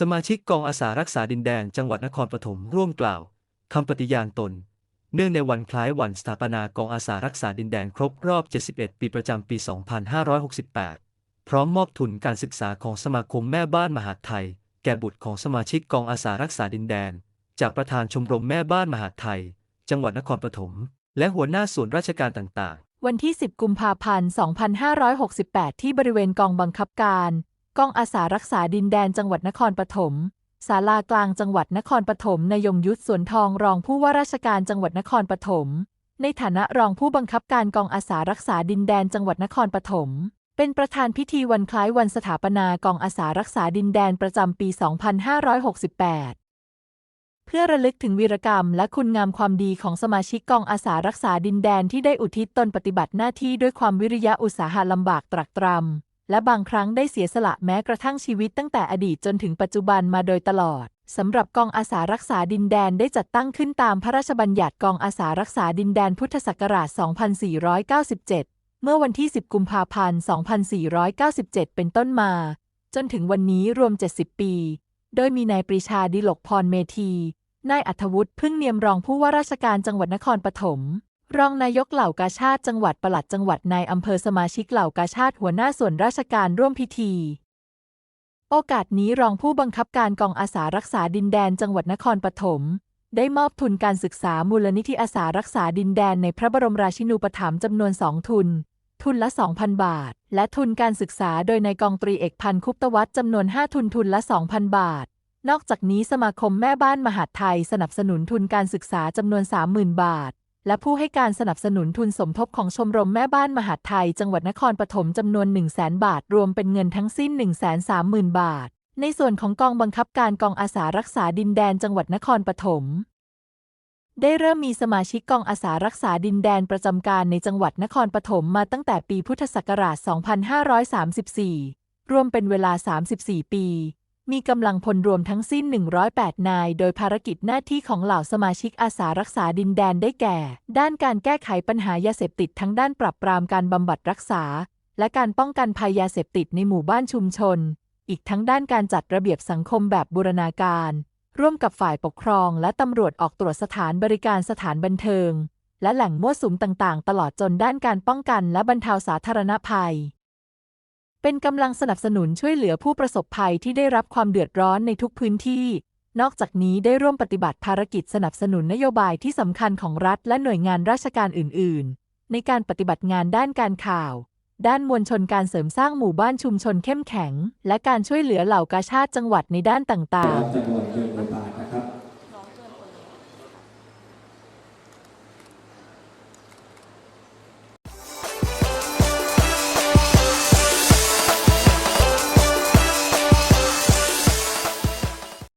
สมาชิกกองอาสารักษาดินแดนจังหวัดนครปฐมร่วมกล่าวคำปฏิญาณตน เนื่องในวันคล้ายวันสถาปนากองอาสารักษาดินแดนครบรอบ 71 ปีประจำปี 2568 พร้อมมอบทุนการศึกษาของสมาคมแม่บ้านมหาไทย แก่บุตรของสมาชิกกองอาสารักษาดินแดน จากประธานชมรมแม่บ้านมหาไทย จังหวัดนครปฐมและหัวหน้าส่วนราชการต่างๆ วันที่ 10 กุมภาพันธ์ 2568 ที่บริเวณกองบังคับการ กองอาสารักษาดินแดนจังหวัดนครปฐมศาลากลางจังหวัดนครปฐมนายยงยุทธสวนทองรองผู้ว่าราชการจังหวัดนครปฐมในฐานะรองผู้บังคับการกองอาสารักษาดินแดนจังหวัดนครปฐมเป็นประธานพิธีวันคล้ายวันสถาปนากองอาสารักษาดินแดนประจำปี 2568 เพื่อระลึกถึงวีรกรรมและคุณงามความดีของสมาชิกกองอาสารักษาดินแดนที่ได้อุทิศตนปฏิบัติหน้าที่ด้วยความวิริยะอุตสาหะลำบากตรักตรำ และบางครั้งได้เสียสละแม้กระทั่งชีวิตตั้งแต่อดีตจนถึงปัจจุบันมาโดยตลอดสำหรับกองอาสารักษาดินแดนได้จัดตั้งขึ้นตามพระราชบัญญัติกองอาสารักษาดินแดนพุทธศักราช 2497 เมื่อวันที่ 10 กุมภาพันธ์ 2497 เป็นต้นมา จนถึงวันนี้รวม 70 ปี โดยมีนายปรีชาดิลกพรเมธี นายอัธวุฒิพึ่งเนียมรองผู้ว่าราชการจังหวัดนครปฐม รองนายกเหล่ากาชาติจังหวัดปลัดจังหวัดนายอำเภอสมาชิกเหล่ากาชาติหัวหน้าส่วนราชการร่วมพิธี โอกาสนี้รองผู้บังคับการกองอาสารักษาดินแดนจังหวัดนครปฐมได้มอบทุนการศึกษามูลนิธิอาสารักษาดินแดนในพระบรมราชินูปถัมภ์จำนวนสองทุน ทุนละ 2,000 บาท และทุนการศึกษาโดยนายกองตรีเอกพันธ์คุปตวัฒน์จำนวน 5 ทุนทุนละ 2,000 บาท นอกจากนี้สมาคมแม่บ้านมหาดไทยสนับสนุนทุนการศึกษาจำนวน 30,000 บาท และผู้ให้การสนับสนุนทุนสมทบของชมรมแม่บ้านมหาดไทย จังหวัดนครปฐมจำนวน 100,000บาท รวมเป็นเงินทั้งสิ้น 130,000 บาท ในส่วนของกองบังคับการกองอาสารักษาดินแดนจังหวัดนครปฐมได้เริ่มมีสมาชิกกองอาสารักษาดินแดนประจำการในจังหวัดนครปฐมมาตั้งแต่ปีพุทธศักราช 2534 รวมเป็นเวลา 34 ปี มีกำลังพลรวมทั้งสิ้น 108 นาย โดยภารกิจหน้าที่ของเหล่าสมาชิกอาสารักษาดินแดนได้แก่ ด้านการแก้ไขปัญหายาเสพติดทั้งด้านปรับปรามการบำบัดรักษา และการป้องกันภัยยาเสพติดในหมู่บ้านชุมชน อีกทั้งด้านการจัดระเบียบสังคมแบบบูรณาการ ร่วมกับฝ่ายปกครอง และตำรวจออกตรวจสถานบริการสถานบันเทิง และแหล่งมั่วสุมต่างๆ ตลอดจนด้านการป้องกันและบรรเทาสาธารณภัย เป็นกำลังสนับสนุนช่วยเหลือผู้ประสบภัยที่ได้รับความเดือดร้อนในทุกพื้นที่ นอกจากนี้ได้ร่วมปฏิบัติภารกิจสนับสนุนนโยบายที่สำคัญของรัฐและหน่วยงานราชการอื่น ๆ ในการปฏิบัติงานด้านการข่าว ด้านมวลชนการเสริมสร้างหมู่บ้านชุมชนเข้มแข็ง และการช่วยเหลือเหล่ากาชาติจังหวัดในด้านต่างๆ